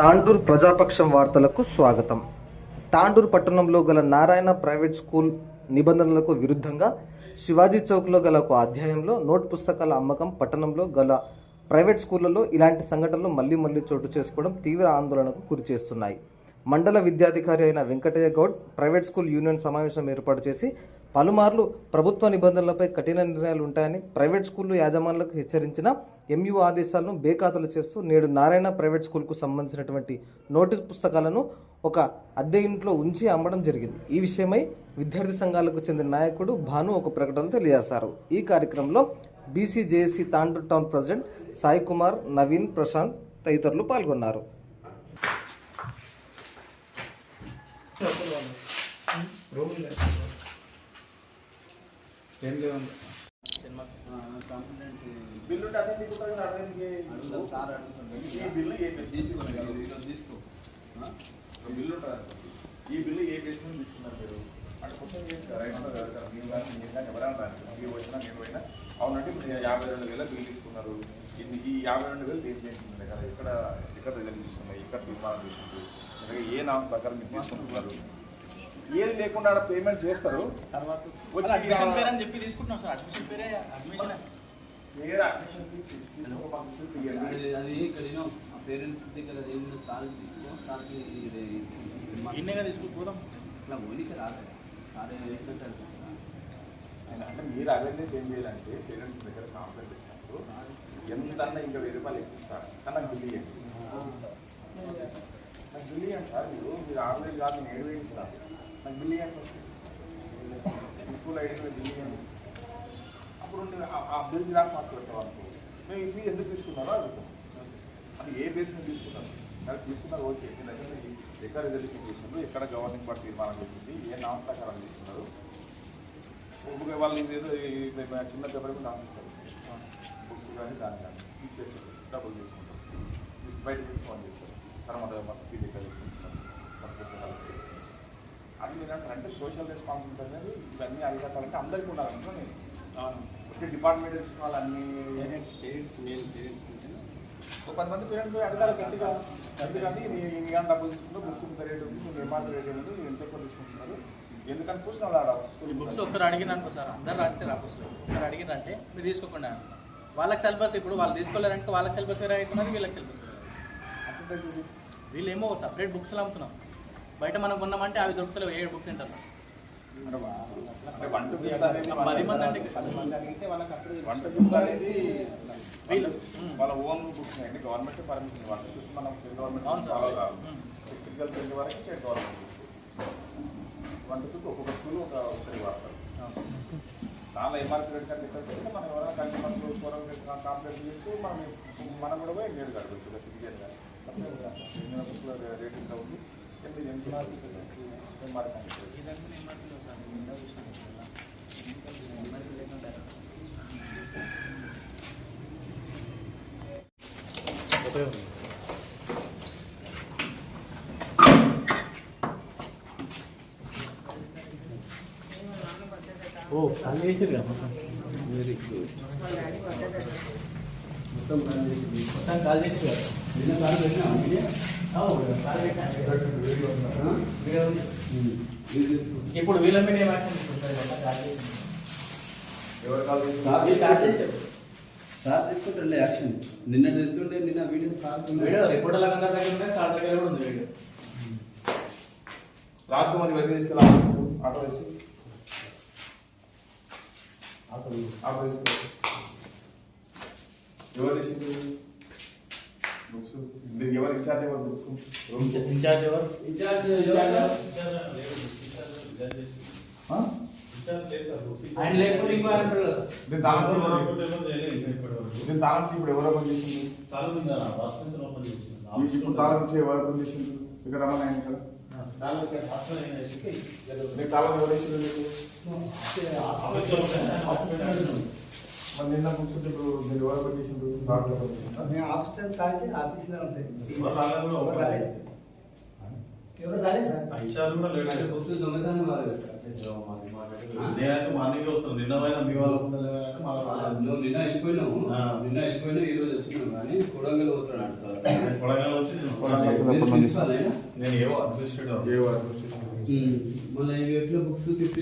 తాండూర్ ప్రజాపక్షం వార్తలకు స్వాగతం. తాండూర్ పట్టణంలో గల నారాయణ ప్రైవేట్ స్కూల్ నిబంధనలకు విరుద్ధంగా శివాజీ చౌక్లో గల ఒక అధ్యాయంలో నోట్ పుస్తకాల అమ్మకం పట్టణంలో గల ప్రైవేట్ స్కూళ్ళలో ఇలాంటి సంఘటనలు మళ్ళీ మళ్ళీ చోటు చేసుకోవడం తీవ్ర ఆందోళనకు గురిచేస్తున్నాయి మండల విద్యాధికారి అయిన Venkataiah Goud private school union సమావేశం ఏర్పాటు చేసి పలుమార్లు ప్రభుత్వ నిబంధనలపై కఠిన నిర్ణయాలు ఉంటాయని ప్రైవేట్ స్కూళ్ళు యాజమాన్యాలకు హెచ్చరించిన ఎంయూ ఆదేశాలను బేఖాతలు చేస్తూ నేడు నారాయణ ప్రైవేట్ స్కూల్కు సంబంధించినటువంటి నోటీస్ పుస్తకాలను ఒక అద్దె ఇంట్లో ఉంచి అమ్మడం జరిగింది. ఈ విషయమై విద్యార్థి సంఘాలకు చెందిన నాయకుడు భాను ఒక ప్రకటన తెలియజేశారు. ఈ కార్యక్రమంలో BCJAC Tandur town president Sai Kumar Naveen Prashanth తదితరులు పాల్గొన్నారు. ఏం లేవండి బిల్లు ఉంటే అదే మీకు ఉంటుంది కదా, ఈ బిల్లు ఏ బేస్ మీద తీసుకున్నారు? ఒక బిల్లు ఉంటుంది ఈ బిల్లు ఏ బేస్ తీసుకున్నారు మీరు అంటే క్వశ్చన్ చేసి కదా, రైట్ కదా, మీరు కానీ మీరు కానీ ఎవరైనా రాని. మీరు వచ్చినా నేను పోయినా అవునంటే ఇప్పుడు యాభై రెండు వేల బిల్లు తీసుకున్నారు ఈ యాభై రెండు వేలు దేని చేస్తుంది కదా ఇక్కడ ఇక్కడ రిజల్ట్ తీసుకున్నాయి ఇక్కడ తీర్మానం చేసింది ఏ నామ ప్రకారం మీరు తీసుకుంటున్నారు ఏది లేకుండా ఆడ పేమెంట్ చేస్తారు. అది ఇక్కడ పేరెంట్స్ దగ్గర ఏముందో? తీసుకో సార్కి తీసుకుపోదాం ఇట్లా సార్ పెట్టారు? అంటే మీరు అవేర్నెస్ ఏం చేయాలంటే పేరెంట్స్ దగ్గర కాంప్లైంట్ ఇచ్చినప్పుడు ఎంతన్నా ఇంకా వెయ్యి రూపాయలు ఇస్తారు కానీ నాకు బిల్లు ఇవ్వండి. నాకు బిల్లు ఇవ్వండి సార్ మీరు. మీరు వేలు కాదు నేను ఏడు నాకు బిల్లు ఇవ్వండి స్కూల్ అప్పుడు నేను ఆ- బిల్ జిరాక్స్ మాకు పెట్టేవాళ్ళు మేము ఎందుకు తీసుకున్నారో? అడుగుతాం. అది ఏ బేస్ మీద తీసుకున్నారు? అది తీసుకున్నారు ఓకే. మీ దగ్గర ఎక్కడ రిజల్యూషన్ చేసిండ్రు? ఎక్కడ గవర్నింగ్ బాడీ తీర్మానం చేసింది? ఏ నామ ప్రకారం తీసుకున్నారు? ఇప్పుడు వాళ్ళు ఇదేదో చిన్న పేపర్ మీద బుక్స్ కానీ దాని కానీ ఇచ్చేస్తారు డబ్బులు తీసుకుంటారు బయట నుంచి ఫోన్ చేస్తారు. తర్వాత మొత్తం తీసుకుంటారు. అది ఏంటంటే అంటే సోషల్ రెస్పాన్సిబిలిటీ అనేది ఇవన్నీ అరికట్టాలంటే అందరికీ ఉండాలి. అందులో నేను ఒకే డిపార్ట్మెంట్ వాళ్ళు అన్ని ఒక పది మంది పేరెంట్స్ అడగాలి గట్టిగా ఎందుకంటే నీ నీ కానీ డబ్బులు తీసుకుంటూ బుక్స్ ఇంత రేట్ ఉంది నువ్వు ఏమాత్రం రేట్ ఉంది నువ్వు ఎంత ఎక్కువ తీసుకుంటున్నారు. ఎందుకని కూర్చొని ఆడ ఈ బుక్స్ ఒక్కరు అడిగిన అనుకో సార్ అందరు రాస్తే రాకొస్తారు ఒక్కరు అడిగినంటే మీరు తీసుకోకుండా వాళ్ళకి సిలబస్ ఇప్పుడు వాళ్ళు తీసుకోలేరంటే వాళ్ళకి సిలబస్ వేరే అవుతున్నది వీళ్ళకి సిలబస్ వేరే అవుతుంది. వీళ్ళు ఏమో సపరేట్ బుక్స్ అమ్ముతున్నాం బయట మనం కొన్నామంటే అవి దొరుకుతలేవు ఏడు బుక్స్ ఉంటారు అంటే వన్ టు ఫిఫ్త్ అనేది పది మంది అంటే వీళ్ళు. వాళ్ళ ఓన్ బుక్స్ అండి గవర్నమెంట్ పర్మిషన్ మనం గవర్నమెంట్. ఫాలో కావాలి పెళ్ళి వరకు state government one two fifth ఒక్కొక్క స్కూల్ ఒక వాడతారు. దానిలో ఎంఆర్పీ రేట్ మనం ఎవరైనా కన్స్యూమర్స్ ఫోరం కాంప్లైంట్ చేస్తే మనం మనం కూడా పోయి రేట్ కట్టవచ్చు సిటిజన్గా రేట్ ఎంత ఉంది ఎనిమిది ఎనిమిది ఎంఆర్పీ ఇదంతా నేను మాట్లాడలేదు సార్. నేను ఇందాక చూసినాను కదా. అందరికీ లేకుండా ఓ ఖాళీ చేసారు కదా మొత్తం వెరీ గుడ్ మొత్తం ఖాళీ చేసారు కదా నిన్న సార్ పెట్టినా మీడియా ఇప్పుడు వీళ్ళ మీద తీసుకుంటారు? సార్ తీసుకుంటారులే యాక్షన్. నిన్న తెలుస్తుంటే నిన్న వీడియో సార్ వీడియో రిపోర్టర్ల అందరి దగ్గర ఉన్నాయి సార్ దగ్గర కూడా ఉంది వీడియో. రాజ్ కుమార్ వెళ్ళి తీసుకెళ్ళాలి ఆటో తెచ్చి. ఆటో తీసుకెళ్ళి. ఎవరు తెచ్చింది? బుక్స్ ఎవరు ఇన్ఛార్జ్ ఎవరు బుక్ ఇన్ఛా- ఇన్ఛార్జ్ ఎవరు ఇన్ఛార్జ్? ఆయన లేకపోతే ఇంకో ఆయన ఉంటాడు కదా దీని తాళం దీని తాళం ఇప్పుడు ఎవరు ఓపెన్ చేసింది ఇప్పుడు తాళం ఇచ్చి ఎవరు ఓపెన్ చేసింది ఇక్కడ రమ్మని ఆయన నీకు తాళం ఎవరు నీకు మరి నిన్న ఎవరు డాక్టర్ కాల్చి ఆఫీస్లో ఉంటాయి. ఎవరు రాలేదు కూడా ఎవరు రాలేదు. అది బుక్స్ దొంగతనం సార్. నేనైతే మార్నింగ్ వస్తాను. నిన్న పోయినా మీ వాళ్ళ ముందు లేదంటే ఆ, మళ్ళీ నువ్వు నిన్న వెళ్ళిపోయినావు. నిన్న వెళ్ళిపోయినావు ఈ రోజు వచ్చినావు కానీ కొడంగల్ పోతున్నాడు సార్. కొడంగల్ వచ్చి నేను ప్రిన్సిపాల్ అయినా నేను ఏవో అడ్మినిస్ట్రేటివ్ ఏ వారు మళ్ళీ ఎట్లా బుక్స్ షిఫ్ట్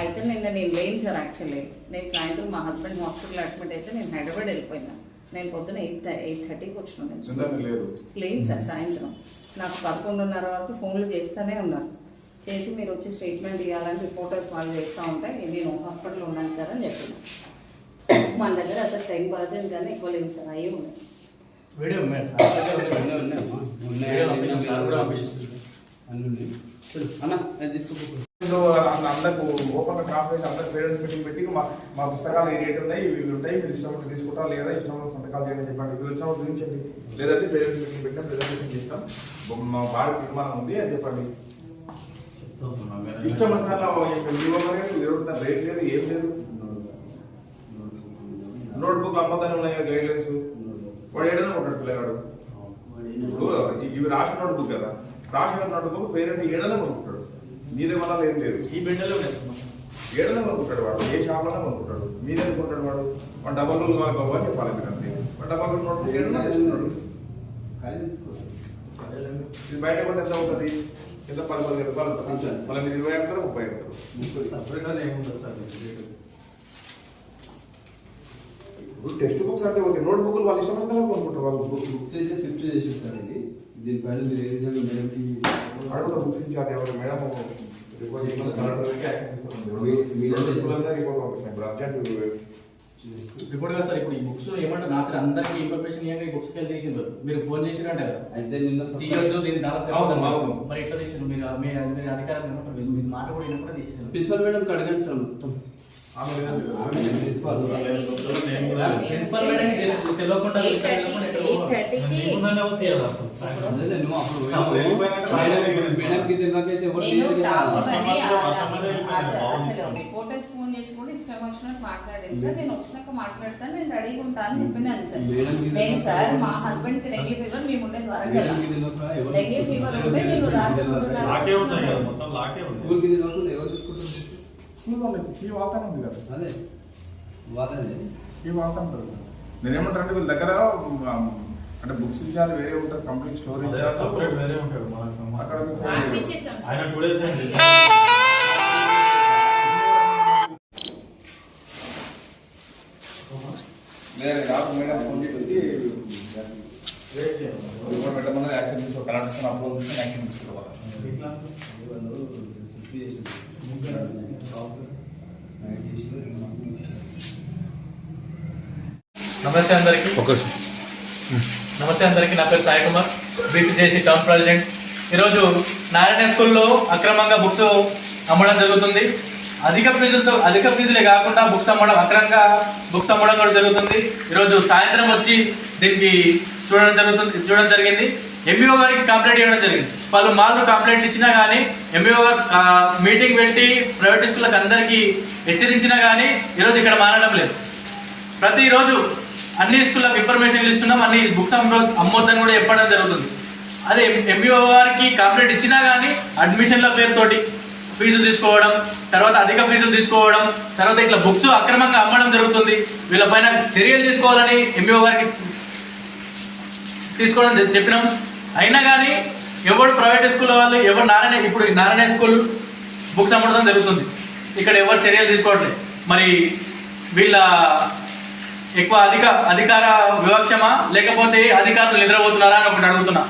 అయితే నిన్న నేను లేను సార్ యాక్చువల్లీ నేను సాయంత్రం మా హస్బెండ్ హాస్పిటల్ అడ్మిట్ అయితే నేను హైదరాబాద్ వెళ్ళిపోయినా. నేను పొద్దున ఎయిట్ ఎయిట్ థర్టీకి వచ్చిన నేను. చింతన లేదు లేను సార్ సాయంత్రం. నాకు పదకొండున్నర వరకు ఫోన్లు చేస్తూనే ఉన్నారు చేసి మీరు వచ్చి స్టేట్మెంట్ ఇవ్వాలని రిపోర్టర్స్ వాళ్ళు చేస్తూ ఉంటే నేను హాస్పిటల్లో ఉన్నాను సార్ అని చెప్పిన. మన దగ్గర అసలు టెన్ పర్సెంట్ కానీ ఎక్కువ లేదు సార్ అయ్యి ఉన్నాయి. వీడియో ఉన్నాయి సార్. అందరికి ఓపెన్ క్రాప్ చేసి అందరికి పేరెంట్స్ మీటింగ్ పెట్టి మా మా పుస్తకాలు ఈ రేట్ ఉన్నాయి ఇవి ఉంటాయి మీరు ఇష్టం ఉంటే తీసుకుంటారా లేదా ఇష్టం సంతకాలు చేయండి చెప్పండి. ఇవి వచ్చిన చూపించండి. లేదంటే పేరెంట్స్ మీటింగ్ పెట్టినా ప్రెజెంటేషన్ చేస్తాం. మా బాగా తీర్మానం ఉంది అని చెప్పండి. ఇష్టం వచ్చిన రేట్ లేదు ఏం లేదు. నోట్ బుక్ అమ్మతానే ఉన్నాయి గైడ్ లైన్స్ వాడు ఏడైనా ఉంటాడు పిల్లగాడు. ఇప్పుడు ఇవి రాసిన నోట్ బుక్ కదా. నోట్ బుక్ పేరెంట్ ఏడైనా కొనుక్కుంటాడు నీదే మళ్ళీ ఏం లేదు. ఈ బిడ్డలో. ఏడైనా కొనుక్కుంటాడు వాడు. ఏ షాప్లోనే కొనుక్కుంటాడు. మీదే కొనుక్కుంటాడు వాడు? వాడు డబల్ రూల్ కావాలి బాబు అని చెప్పాలి మీరు అంతే. వాడు డబల్ రూల్ నోట్ తెచ్చుకున్నాడు తీసుకో ఇది బయట కూడా ఎంత అవుతుంది? కింద పది పదిహేను రూపాయలు అంతే. మళ్ళీ మీరు ఇరవై అంటారు ముప్పై అంటారు ముప్పై సపరేట్ అని ఏముండదు సార్. ఇప్పుడు టెక్స్ట్ బుక్స్ అంటే ఓకే. నోట్ బుక్లు వాళ్ళు ఇష్టమైన కదా కొనుక్కుంటారు వాళ్ళు బుక్స్. అయితే షిఫ్ట్ చేసి సార్ ఇది. దీనిపైన మీరు ఏ విధంగా మేడంకి అడుగుతా బుక్స్ ఇచ్చారు ఎవరు మేడం రిపోర్ట్ కదా సార్ ఇప్పుడు ఈ బుక్స్ ఏమంటారు రాత్రి అందరికీ ఇన్ఫర్మేషన్ ఇవ్వగా ఈ బుక్స్ వెళ్ళి తీసిండ్రు మీరు ఫోన్ చేసిరంట కదా. అయితే నిన్న తీయొద్దు దీని దాదాపు. మరి ఎట్లా తీసిండ్రు? మీరు మీ మీరు అధికారం మాట కూడా వినకుండా తీసేసారు ప్రిన్సిపల్ మేడం అడగండి సార్ మొత్తం. ప్రిన్సిపల్ నేను కూడా ప్రిన్సిపల్ మేడం తెలియకుండా ఎయిట్ తెలియకుండా ఎక్కడ థర్టీ ఎయిట్ పోవాలి? థర్టీకి ముందనే అవుతాయి కదా అప్పుడు సాయంత్రం. అదే నువ్వు అప్పుడు అప్పుడు వెళ్ళిపోయినాక మేడం వెళ్ళిపోయినాక. మేడంకి తెలియకైతే ఎవరు నేను తెలియదు కదా. తాగమని వర్షం వర్షం అనేది వెళ్ళిపోయింది. అసలు బాగుంది అసలు సార్. రిపోర్టర్స్ ఫోన్ చేసి కూడా ఇష్టం వచ్చినట్టు మాట్లాడాను సార్ నేను వచ్చినాక మాట్లాడతాను నేను రెడీగా ఉంటాను అని చెప్పినాను సార్ మేడం కి నేను తెలియదు సార్ సార్. మా హస్బెండ్ కి డెంగ్యూ ఫీవర్ మేము ఉండేది వరంగల్ మేడంకి తెలియకుండా ఎవరు డెంగ్యూ ఫీవర్ ఉంటే నేను రాత్రి స్కూల్ వాళ్ళకి ఫీ వాతావరణం ఉంది కదా. అదే వాళ్ళదే ఫీ వాతావరణం ఉంటుంది నేనేమంటారంటే వీళ్ళ దగ్గర అంటే బుక్స్ ఇచ్చారు వేరే ఉంటారు కంప్లీట్ స్టోరీ అదే సపరేట్ వేరే మనకు అక్కడ. ఆయన టూ డేస్ లేదు కాదు మేడం ఫోన్ చేసి. రిపోర్ట్ పెట్టమన్నది యాక్షన్ తీసుకో అప్రూవల్ తీసుకొని యాక్షన్ తీసుకోవాలి షిఫ్ట్ చేసి నైట్ చేసి నమస్తే అందరికి. నమస్తే అందరికి నా పేరు Sai Kumar BCJC town president ఈరోజు నారాయణ స్కూల్లో అక్రమంగా బుక్స్ అమ్మడం జరుగుతుంది. అధిక ఫీజులతో అధిక ఫీజులే కాకుండా బుక్స్ అమ్మడం అక్రమంగా బుక్స్ అమ్మడం కూడా జరుగుతుంది. ఈరోజు సాయంత్రం వచ్చి దీనికి చూడడం జరుగుతుంది చూడడం జరిగింది. ఎంఈఓ గారికి కంప్లైంట్ ఇవ్వడం జరిగింది. పలు మార్లు కంప్లైంట్ ఇచ్చినా కానీ ఎంఈఓ గారు మీటింగ్ పెట్టి ప్రైవేట్ స్కూళ్ళకి అందరికీ హెచ్చరించినా కానీ ఈరోజు ఇక్కడ మారడం లేదు. ప్రతిరోజు అన్ని స్కూళ్ళకి ఇన్ఫర్మేషన్ ఇస్తున్నాం అన్ని బుక్స్ అమ్మొద్దని కూడా చెప్పడం జరుగుతుంది. అదే ఎంపీఓ గారికి కంప్లైంట్ ఇచ్చినా కానీ అడ్మిషన్ల పేరుతోటి ఫీజు తీసుకోవడం తర్వాత అధిక ఫీజులు తీసుకోవడం తర్వాత ఇట్లా బుక్స్ అక్రమంగా అమ్మడం జరుగుతుంది. వీళ్ళపైన చర్యలు తీసుకోవాలని ఎంపీఓ గారికి తీసుకోవడం చెప్పినాం. అయినా కానీ ఎవరు ప్రైవేట్ స్కూల్ వాళ్ళు ఎవరు నారాయణ ఇప్పుడు నారాయణ స్కూల్ బుక్స్ అమ్మడం జరుగుతుంది. ఇక్కడ ఎవరు చర్యలు తీసుకోవట్లేదు. మరి వీళ్ళ ఎక్కువ అధిక అధికార వివక్షమా? లేకపోతే అధికారులు నిద్రపోతున్నారా అని ఒకటి అడుగుతున్నా.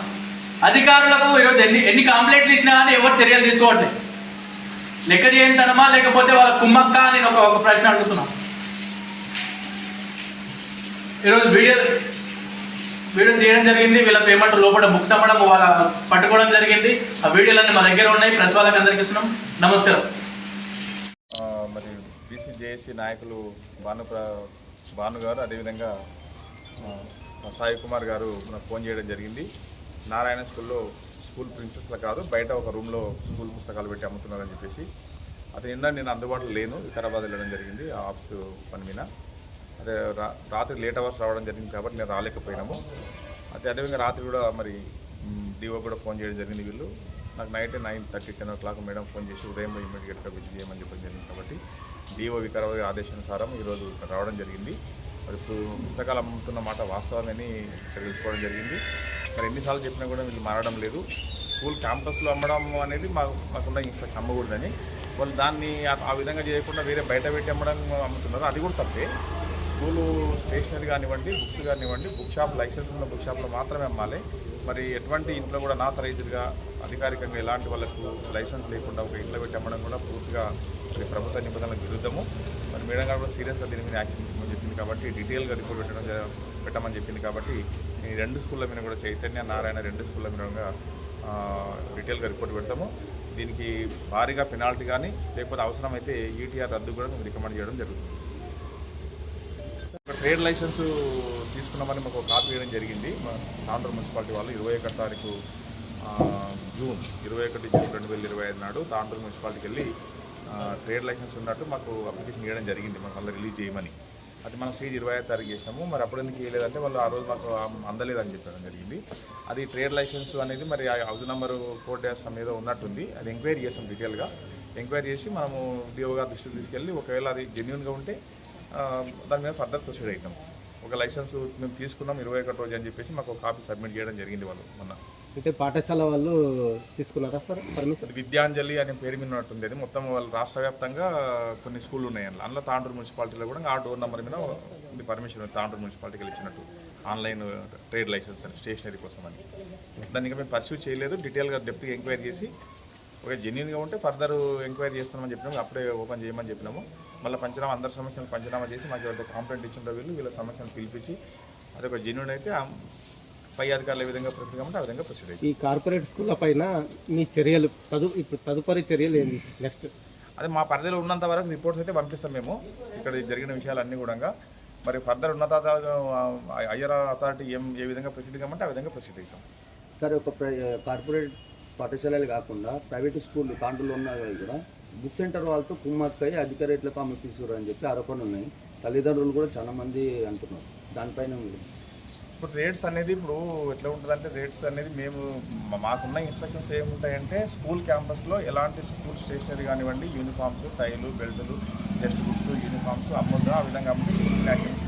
అధికారులకు ఈరోజు ఎన్ని ఎన్ని కంప్లైంట్లు ఇచ్చినా కానీ ఎవరు చర్యలు తీసుకోవట్లేదు లెక్క చేయనితనమా? లేకపోతే వాళ్ళ కుమ్మక్క అని ఒక ఒక ప్రశ్న అడుగుతున్నా. ఈరోజు వీడియో వీడియో తీయడం జరిగింది. వీళ్ళ పేమెంట్ లోపల బుక్స్ అమ్మడం వాళ్ళ పట్టుకోవడం జరిగింది. ఆ వీడియోలన్నీ మా దగ్గర ఉన్నాయి. ప్రెస్ వాళ్ళకి అందరికి ఇస్తున్నాం. నమస్కారం. మరి బీసీ జేఏసీ నాయకులు భాను భాను గారు అదేవిధంగా మా సాయి కుమార్ గారు మనకు ఫోన్ చేయడం జరిగింది. నారాయణ స్కూల్లో స్కూల్ ప్రిన్సిపల్స్లో కాదు బయట ఒక రూమ్లో స్కూల్ పుస్తకాలు పెట్టి అమ్ముతున్నారని చెప్పేసి. అది నిన్న నేను అందుబాటులో లేను వికారాబాద్ వెళ్ళడం జరిగింది ఆ ఆఫీస్ పని మీద. అదే రా- రాత్రి లేట్ అవర్స్ రావడం జరిగింది కాబట్టి నేను రాలేకపోయినాము. అయితే అదేవిధంగా రాత్రి కూడా మరి డిఓ కూడా ఫోన్ చేయడం జరిగింది వీళ్ళు. నాకు night nine thirty ten o'clock madam phone చేసి ఉదయం ఇమీడియట్గా విజిట్ చేయమని చెప్పడం జరిగింది కాబట్టి. డిఓ వికారాబాద్ ఆదేశానుసారం ఈరోజు రావడం జరిగింది. మరి ఇప్పుడు పుస్తకాలు అమ్ముతున్న మాట వాస్తవమని తెలుసుకోవడం జరిగింది. మరి ఎన్నిసార్లు చెప్పినా కూడా వీళ్ళు మారడం లేదు. స్కూల్ క్యాంపస్లో అమ్మడం అనేది మాకు మాకున్న ఇంకా అమ్మకూడదని. వాళ్ళు దాన్ని ఆ- విధంగా చేయకుండా వేరే బయట పెట్టి అమ్మడం అమ్ముతున్నారు. అది కూడా తప్పే. స్కూలు స్టేషనరీ కానివ్వండి బుక్స్ కానివ్వండి బుక్ షాప్ లైసెన్స్ ఉన్న బుక్ షాప్లో మాత్రమే అమ్మాలి. మరి ఎటువంటి ఇంట్లో కూడా నా నాథరైజ్డ్గా అధికారికంగా ఎలాంటి వాళ్ళకు లైసెన్స్ లేకుండా ఒక ఇంట్లో పెట్టి అమ్మడం కూడా పూర్తిగా మరి ప్రభుత్వ నిబంధనలకు విరుద్ధము. మరి మేడం గారు కూడా సీరియస్గా దీని మీద యాక్షన్ తీసుకోమని చెప్పింది కాబట్టి డీటెయిల్గా రిపోర్ట్ పెట్టడం పెట్టమని చెప్పింది కాబట్టి ఈ రెండు స్కూళ్ళ మీద కూడా చైతన్య నారాయణ రెండు స్కూళ్ళ మీద డీటెయిల్గా రిపోర్ట్ పెడతాము. దీనికి భారీగా పెనాల్టీ కానీ లేకపోతే అవసరమైతే ఈటీఆర్ రద్దు కూడా మేము రికమెండ్ చేయడం జరుగుతుంది. ట్రేడ్ లైసెన్స్ తీసుకున్నామని మాకు ఒక కాపీ వేయడం జరిగింది. మా ఆంధ్ర మున్సిపాలిటీ వాళ్ళు ఇరవై ఒకటి తారీఖు జూన్ ఇరవై ఒకటి జూన్ రెండు వేల ఇరవై ఐదు నాడు తాండూరు మున్సిపాలిటీకి వెళ్ళి ట్రేడ్ లైసెన్స్ ఉన్నట్టు మాకు అప్లికేషన్ చేయడం జరిగింది. మాకు వాళ్ళు రిలీజ్ చేయమని. అది మనం సీజ్ ఇరవై ఐదు తారీఖు చేసాము. మరి అప్పుడు ఎందుకు చేయలేదంటే వాళ్ళు ఆ రోజు మాకు అందలేదని చెప్పడం జరిగింది. అది ట్రేడ్ లైసెన్స్ అనేది మరి ఆ హౌస్ నెంబర్ కోడ్ చేస్తాం ఏదో ఉన్నట్టుంది. అది ఎంక్వైరీ చేస్తాం డీటెయిల్గా. ఎంక్వైరీ చేసి మనము డిఓ గారి దృష్టికి తీసుకెళ్ళి ఒకవేళ అది జెన్యున్గా ఉంటే దాని మీద ఫర్దర్ ప్రొసీడ్ అవుతాం ఒక లైసెన్స్ మేము తీసుకున్నాం ఇరవై ఒకటి రోజు అని చెప్పేసి మాకు ఒక కాపీ సబ్మిట్ చేయడం జరిగింది వాళ్ళు మొన్న. అంటే పాఠశాల వాళ్ళు తీసుకున్నారా సార్? పర్మిషన్ విద్యాంజలి అనే పేరు మీద ఉన్నట్టుంది. అది మొత్తం వాళ్ళు రాష్ట్ర వ్యాప్తంగా కొన్ని స్కూళ్ళు ఉన్నాయి అందులో అందులో తాండూరు మున్సిపాలిటీలో కూడా ఆ డోర్ నెంబర్ మీద ఉంది పర్మిషన్ తాండూరు మున్సిపాలిటీకి ఇచ్చినట్టు ఆన్లైన్ ట్రేడ్ లైసెన్స్ అని స్టేషనరీ కోసం అని. దాన్ని ఇంకా మేము పర్సూ చేయలేదు. డీటెయిల్గా డెప్త్గా ఎంక్వైరీ చేసి ఒక జెన్యున్గా ఉంటే ఫర్దర్ ఎంక్వైరీ చేస్తామని చెప్పినాము. అప్పుడే ఓపెన్ చేయమని చెప్పినాము. మళ్ళీ పంచనామా అందరి సమస్యలు పంచనామా చేసి మాకు ఎవరైతే కాంప్లైంట్ ఇచ్చిందో వీళ్ళు వీళ్ళ సమస్యలు పిలిపించి అదొక ఒక జెన్యున్ అయితే పై అధికారులు ఏ విధంగా ప్రొసీడ్ కామంటే ఆ విధంగా ప్రొసీడ్ ఈ కార్పొరేట్ స్కూళ్ళ పైన మీ చర్యలు తదు ఇప్పుడు తదుపరి చర్యలు ఏంటి? నెక్స్ట్. అదే మా పరిధిలో ఉన్నంత వరకు రిపోర్ట్స్ అయితే పంపిస్తాం మేము. ఇక్కడ జరిగిన విషయాలన్నీ కూడా మరి ఫర్దర్ ఉన్నత హయ్యర్ అథారిటీ ఏం ఏ విధంగా ప్రొసీడ్ కామంటే ఆ విధంగా ప్రొసీడ్ అవుతాం. సరే ఒక ప్ర- కార్పొరేట్ పాఠశాలలు కాకుండా ప్రైవేట్ స్కూల్ తాండ్రులు ఉన్నవి కూడా బుక్ సెంటర్ వాళ్ళతో కుమ్మక్కై అధిక రేట్లకు అమ్ముతున్నారు అని చెప్పి ఆరోపణలు ఉన్నాయి. తల్లిదండ్రులు కూడా చాలా మంది అంటున్నారు. దానిపైన ఇప్పుడు రేట్స్ అనేది ఇప్పుడు ఎట్లా ఉంటుందంటే రేట్స్ అనేది మేము మాకున్న ఇన్స్ట్రక్షన్స్ ఏముంటాయంటే స్కూల్ క్యాంపస్లో ఎలాంటి స్కూల్ స్టేషనరీ కానివ్వండి యూనిఫామ్స్ టైలు బెల్టులు టెక్స్ట్ బుక్స్ యూనిఫామ్స్ అమ్మొద్దు. ఆ విధంగా అమ్ముతుంది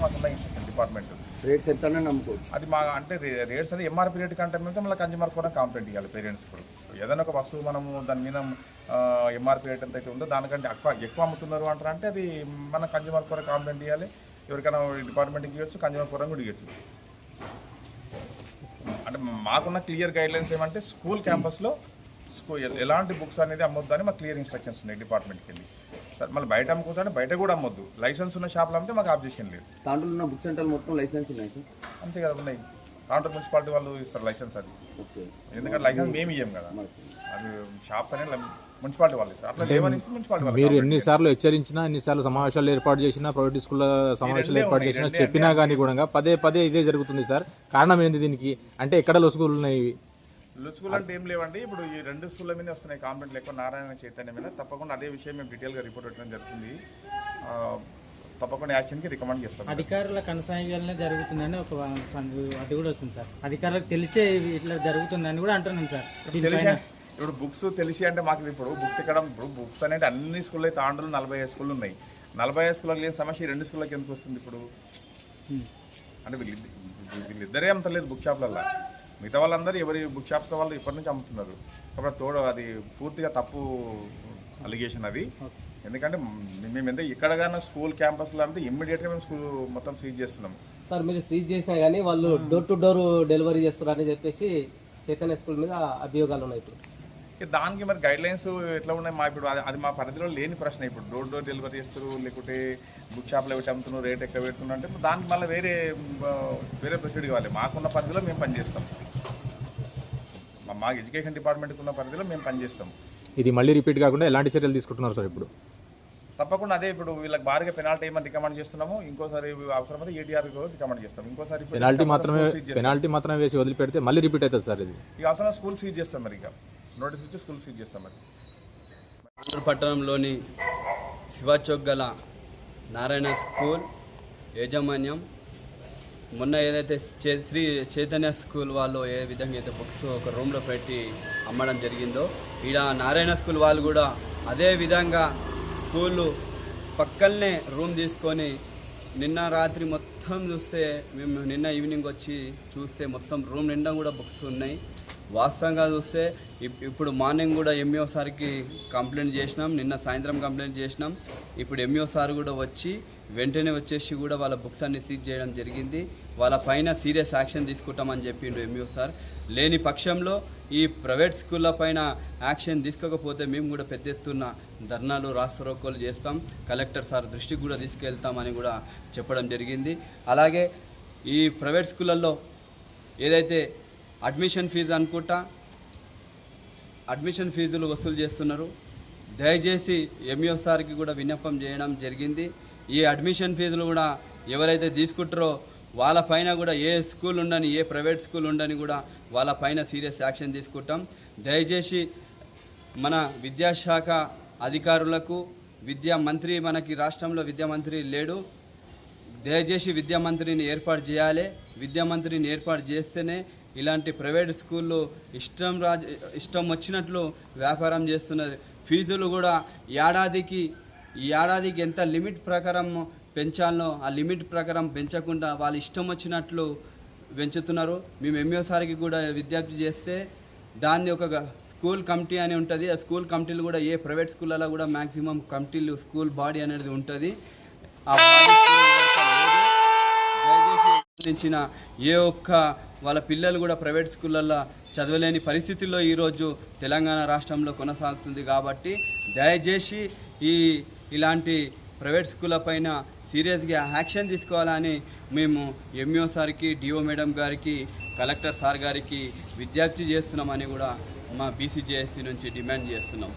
మాకున్న ఇన్స్ట్రక్షన్ డిపార్ట్మెంట్ రేట్స్ ఎంతనే నమ్ముకోవచ్చు. అది మా అంటే రేట్స్ అనేది ఎంఆర్పీ రేట్ కంటే మీద మళ్ళీ కన్జ్యూమర్ కూడా కాంప్లైంట్ ఇవ్వాలి పేరెంట్స్ కూడా ఏదైనా ఒక వస్తువు మనము దాని మీద ఎంఆర్పీ రేట్ ఎంత అయితే ఉందో దానికంటే ఎక్కువ ఎక్కువ అమ్ముతున్నారు అంటారు అంటే అది మన కన్జ్యూమర్ కూడా కాంప్లైంట్ ఇవ్వాలి ఎవరికైనా డిపార్ట్మెంట్కి ఇవ్వచ్చు కన్జ్యూమర్ కూడా ఇవ్వచ్చు. అంటే మాకున్న క్లియర్ గైడ్ లైన్స్ ఏమంటే స్కూల్ క్యాంపస్లో స్కూల్ ఎలాంటి బుక్స్ అనేది అమ్మొద్దు అని మాకు క్లియర్ ఇన్స్ట్రక్షన్స్ ఉన్నాయి డిపార్ట్మెంట్కి వెళ్ళి సరే మళ్ళీ బయట అమ్ముకుంటే బయట కూడా అమ్మొద్దు. లైసెన్స్ ఉన్న షాపులు అమ్మితే మాకు ఆబ్జెక్షన్ లేదు. తాండ్రులు ఉన్న బుక్ సెంటర్లు మొత్తం లైసెన్స్ ఉన్నాయి సార్? అంతే కదా ఉన్నాయి. కాంటర్ మున్సిపాలిటీ వాళ్ళు ఇస్తారు లైసెన్స్ అది. ఎందుకంటే లైసెన్స్ మేము ఇయ్యం కదా. అది షాప్స్ అనేది మున్సిపాలిటీ వాళ్ళు ఇస్తారు అట్లా లేవని ఇస్తే మున్సిపాలిటీ వాళ్ళు. మీరు ఎన్నిసార్లు హెచ్చరించినా ఎన్నిసార్లు సమావేశాలు ఏర్పాటు చేసినా ప్రైవేట్ స్కూల్లో సమావేశాలు ఏర్పాటు చేసినా చెప్పినా కానీ కూడా పదే పదే ఇదే జరుగుతుంది సార్. కారణం ఏంటి దీనికి? అంటే ఎక్కడ లొసుగులు ఉన్నాయి ఇవి? స్కూల్ అంటే ఏం లేవండి. ఇప్పుడు ఈ రెండు స్కూళ్ళ మీద వస్తున్నాయి కాంప్లైంట్లు ఎక్కువ నారాయణ చైతన్య మీద. తప్పకుండా అదే విషయం మేము డీటెయిల్గా రిపోర్ట్ పెట్టడం జరుగుతుంది. తప్పకుండా యాక్షన్కి రికమెండ్ చేస్తాం అధికారుల కనసాగాలనే జరుగుతుందని ఒక అది కూడా వచ్చింది సార్. అధికారులకు తెలిసే ఇట్లా జరుగుతుందని కూడా అంటున్నాను సార్. ఇప్పుడు బుక్స్ తెలిసి అంటే మాకు ఇప్పుడు బుక్స్ ఎక్కడ ఇప్పుడు బుక్స్ అనేది అన్ని స్కూల్లో అయితే ఆంధ్రలో నలభై ఐదు స్కూళ్ళు ఉన్నాయి. నలభై ఐదు స్కూళ్ళకి లేని సమస్య రెండు స్కూళ్ళకి ఎందుకు వస్తుంది ఇప్పుడు? అంటే వీళ్ళిద్ద వీళ్ళిద్దరే అమ్మతలేదు బుక్ షాప్లల్లో. మిగతా వాళ్ళందరూ ఎవరి బుక్ షాప్స్ వాళ్ళు ఇప్పటి నుంచి అమ్ముతున్నారు. కాబట్టి తోడు అది పూర్తిగా తప్పు అలిగేషన్ అది. ఎందుకంటే మేము ఎంత ఇక్కడ కానీ స్కూల్ క్యాంపస్లో అంటే ఇమ్మీడియట్గా మేము స్కూల్ మొత్తం సీజ్ చేస్తున్నాం. సార్ మీరు సీజ్ చేసినా కానీ వాళ్ళు డోర్ టు డోర్ డెలివరీ చేస్తున్నారని చెప్పేసి చైతన్య స్కూల్ మీద అభియోగాలు ఉన్నాయి ఇప్పుడు. దానికి మరి గైడ్ లైన్స్ ఎట్లా ఉన్నాయి? మా ఇప్పుడు అది- మా పరిధిలో లేని ప్రశ్న. ఇప్పుడు డోర్ డోర్ డెలివరీ చేస్తారు లేకుంటే బుక్ షాప్లో పెట్టి అమ్ముతున్నారు రేట్ ఎక్కువ పెడుతున్నారు అంటే దానికి మళ్ళీ వేరే వేరే ప్రొసీడ్ కావాలి. మాకున్న పరిధిలో మేము పనిచేస్తాం. మా- మా ఎడ్యుకేషన్ డిపార్ట్మెంట్కి ఉన్న పరిధిలో మేము పనిచేస్తాం. ఇది మళ్ళీ రిపీట్ కాకుండా ఎలాంటి చర్యలు తీసుకుంటున్నారు సార్ ఇప్పుడు? తప్పకుండా అదే ఇప్పుడు వీళ్ళకి భారీగా పెనాల్టీ ఏమని రికమెండ్ చేస్తున్నాము ఇంకోసారి అవసరమైతే ఏటీఆర్ రికమెండ్ చేస్తాం. ఇంకోసారి పెనాల్టీ మాత్రమే. పెనాల్టీ మాత్రమే వేసి వదిలిపెడితే మళ్ళీ రిపీట్ అవుతుంది సార్ ఇది. ఇక అవసరం స్కూల్ సీజ్ చేస్తాం మరి ఇక. నోటీస్ ఇచ్చి స్కూల్ సీజ్ చేస్తాం మరి. ఆంధ్ర పట్టణంలోని శివాచౌక్ గల నారాయణ స్కూల్ యాజమాన్యం మొన్న ఏదైతే చే శ్రీ చైతన్య స్కూల్ వాళ్ళు ఏ విధంగా అయితే బుక్స్ ఒక రూమ్లో పెట్టి అమ్మడం జరిగిందో ఈడ నారాయణ స్కూల్ వాళ్ళు కూడా అదే విధంగా స్కూలు పక్కనే రూమ్ తీసుకొని నిన్న రాత్రి మొత్తం చూస్తే మేము నిన్న ఈవినింగ్ వచ్చి చూస్తే మొత్తం రూమ్ నిండా కూడా బుక్స్ ఉన్నాయి. వాస్తవంగా చూస్తే ఇప్పుడు మార్నింగ్ కూడా ఎంఈఓ సార్కి కంప్లైంట్ చేసినాం నిన్న సాయంత్రం కంప్లైంట్ చేసినాం. ఇప్పుడు ఎంఈఓ సార్ కూడా వచ్చి వెంటనే వచ్చేసి కూడా వాళ్ళ బుక్స్ అన్ని సీజ్ చేయడం జరిగింది. వాళ్ళ పైన సీరియస్ యాక్షన్ తీసుకుంటామని చెప్పిండు ఎంఈఓ సార్. లేని పక్షంలో ఈ ప్రైవేట్ స్కూళ్ళ పైన యాక్షన్ తీసుకోకపోతే మేము కూడా పెద్ద ఎత్తున ధర్నాలు రాస్తారోకోలు చేస్తాం. కలెక్టర్ సార్ దృష్టికి కూడా తీసుకెళ్తామని కూడా చెప్పడం జరిగింది. అలాగే ఈ ప్రైవేట్ స్కూళ్ళల్లో ఏదైతే అడ్మిషన్ ఫీజు అనుకుంటా అడ్మిషన్ ఫీజులు వసూలు చేస్తున్నారు. దయచేసి ఎంఈఓ సార్కి కూడా విన్నపం చేయడం జరిగింది. ఈ అడ్మిషన్ ఫీజులు కూడా ఎవరైతే తీసుకుంటారో వాళ్ళ పైన కూడా ఏ స్కూల్ ఉండని ఏ ప్రైవేట్ స్కూల్ ఉండని కూడా వాళ్ళ పైన సీరియస్ యాక్షన్ తీసుకుంటాం. దయచేసి మన విద్యాశాఖ అధికారులకు విద్యా మంత్రి మనకి రాష్ట్రంలో విద్యా మంత్రి లేడు. దయచేసి విద్యామంత్రిని ఏర్పాటు చేయాలి. విద్యామంత్రిని ఏర్పాటు చేస్తేనే ఇలాంటి ప్రైవేట్ స్కూళ్ళు ఇష్టం రాజ ఇష్టం వచ్చినట్లు వ్యాపారం చేస్తున్నది. ఫీజులు కూడా ఏడాదికి ఈ ఏడాదికి ఎంత లిమిట్ ప్రకారం పెంచాలనో ఆ లిమిట్ ప్రకారం పెంచకుండా వాళ్ళు ఇష్టం వచ్చినట్లు పెంచుతున్నారు. మేము ఎంఈఓ కూడా విజ్ఞప్తి చేస్తే దాన్ని ఒక స్కూల్ కమిటీ అని ఉంటుంది. ఆ స్కూల్ కమిటీలు కూడా ఏ ప్రైవేట్ స్కూళ్ళలో కూడా మ్యాక్సిమం కమిటీలు స్కూల్ బాడీ అనేది ఉంటుంది. ఆ బాడీ దయచేసి ఏ ఒక్క వాళ్ళ పిల్లలు కూడా ప్రైవేట్ స్కూళ్ళల్లో చదవలేని పరిస్థితుల్లో ఈరోజు తెలంగాణ రాష్ట్రంలో కొనసాగుతుంది కాబట్టి దయచేసి ఈ ఇలాంటి ప్రైవేట్ స్కూళ్ళ పైన సీరియస్గా యాక్షన్ తీసుకోవాలని మేము ఎంఈఓ సార్కి డిఓ మేడం గారికి కలెక్టర్ సార్ గారికి విజ్ఞప్తి చేస్తున్నామని కూడా మా బీసీజేఎస్సీ నుంచి డిమాండ్ చేస్తున్నాం.